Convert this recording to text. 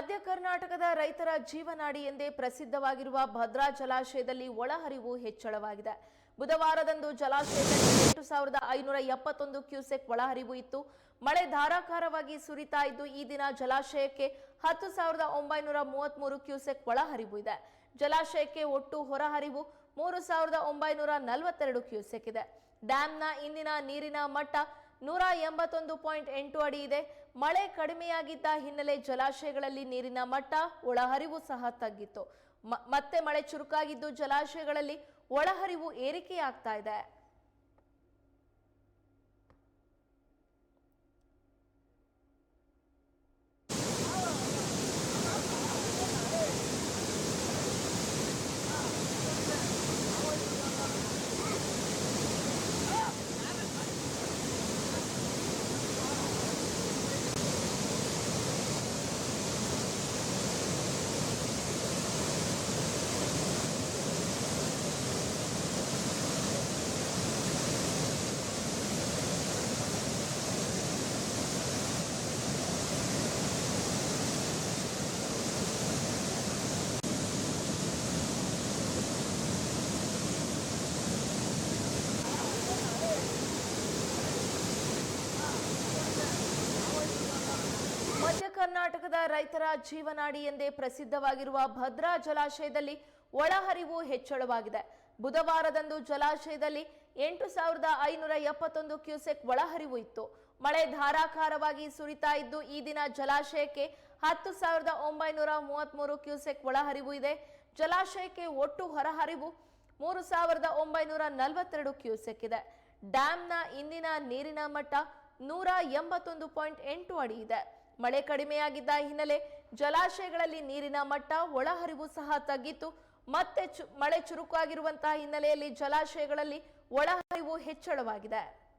ಮಧ್ಯ ಕರ್ನಾಟಕದ ರೈತರ ಜೀವನಾಡಿ ಎಂದೇ ಪ್ರಸಿದ್ಧವಾಗಿರುವ ಭದ್ರಾ ಜಲಾಶಯದಲ್ಲಿ ಒಳಹರಿವು ಹೆಚ್ಚಳವಾಗಿದೆ. ಬುಧವಾರದಂದು ಜಲಾಶಯದಲ್ಲಿ ಎಂಟು ಸಾವಿರದ ಐನೂರ ಎಪ್ಪತ್ತೊಂದು ಕ್ಯೂಸೆಕ್ ಒಳಹರಿವು ಇತ್ತು. ಮಳೆ ಧಾರಾಕಾರವಾಗಿ ಸುರಿತಾ ಇದ್ದು, ಈ ದಿನ ಜಲಾಶಯಕ್ಕೆ ಹತ್ತು ಸಾವಿರದ ಒಂಬೈನೂರ ಮೂವತ್ಮೂರು ಕ್ಯೂಸೆಕ್ ಒಳಹರಿವು ಇದೆ. ಜಲಾಶಯಕ್ಕೆ ಒಟ್ಟು ಹೊರಹರಿವು ಮೂರು ಸಾವಿರದ ಒಂಬೈನೂರ ನಲವತ್ತೆರಡು ಕ್ಯೂಸೆಕ್ ಇದೆ. ಡ್ಯಾಂನ ಇಂದಿನ ನೀರಿನ ಮಟ್ಟ ನೂರ ಎಂಬತ್ತೊಂದು ಪಾಯಿಂಟ್ ಎಂಟು ಅಡಿ ಇದೆ. ಮಳೆ ಕಡಿಮೆಯಾಗಿದ್ದ ಹಿನ್ನೆಲೆ ಜಲಾಶಯಗಳಲ್ಲಿ ನೀರಿನ ಮಟ್ಟ ಒಳಹರಿವು ಸಹ ತಗ್ಗಿತ್ತು. ಮತ್ತೆ ಮಳೆ ಚುರುಕಾಗಿದ್ದು ಜಲಾಶಯಗಳಲ್ಲಿ ಒಳಹರಿವು ಏರಿಕೆಯಾಗ್ತಾ ಇದೆ. ಕರ್ನಾಟಕದ ರೈತರ ಜೀವನಾಡಿ ಎಂದೇ ಪ್ರಸಿದ್ಧವಾಗಿರುವ ಭದ್ರಾ ಜಲಾಶಯದಲ್ಲಿ ಒಳಹರಿವು ಹೆಚ್ಚಳವಾಗಿದೆ. ಬುಧವಾರದಂದು ಜಲಾಶಯದಲ್ಲಿ ಎಂಟು ಸಾವಿರದ ಐನೂರ ಎಪ್ಪತ್ತೊಂದು ಕ್ಯೂಸೆಕ್ ಒಳಹರಿವು ಇತ್ತು. ಮಳೆ ಧಾರಾಕಾರವಾಗಿ ಸುರಿತಾ ಇದ್ದು, ಈ ದಿನ ಜಲಾಶಯಕ್ಕೆ ಹತ್ತು ಸಾವಿರದ ಒಂಬೈನೂರ ಮೂವತ್ಮೂರು ಕ್ಯೂಸೆಕ್ ಒಳಹರಿವು ಇದೆ. ಜಲಾಶಯಕ್ಕೆ ಒಟ್ಟು ಹೊರಹರಿವು ಮೂರು ಸಾವಿರದ ಒಂಬೈನೂರ ನಲವತ್ತೆರಡು ಕ್ಯೂಸೆಕ್ ಇದೆ. ಡ್ಯಾಂನ ಇಂದಿನ ನೀರಿನ ಮಟ್ಟ ನೂರ ಎಂಬತ್ತೊಂದು ಪಾಯಿಂಟ್ ಎಂಟು ಅಡಿ ಇದೆ. ಮಳೆ ಕಡಿಮೆಯಾಗಿದ್ದ ಹಿನ್ನೆಲೆ ಜಲಾಶಯಗಳಲ್ಲಿ ನೀರಿನ ಮಟ್ಟ ಒಳಹರಿವು ಸಹ ತಗ್ಗಿತ್ತು. ಮತ್ತೆ ಮಳೆ ಚುರುಕಾಗಿರುವಂತಹ ಹಿನ್ನೆಲೆಯಲ್ಲಿ ಜಲಾಶಯಗಳಲ್ಲಿ ಒಳಹರಿವು ಹೆಚ್ಚಳವಾಗಿದೆ.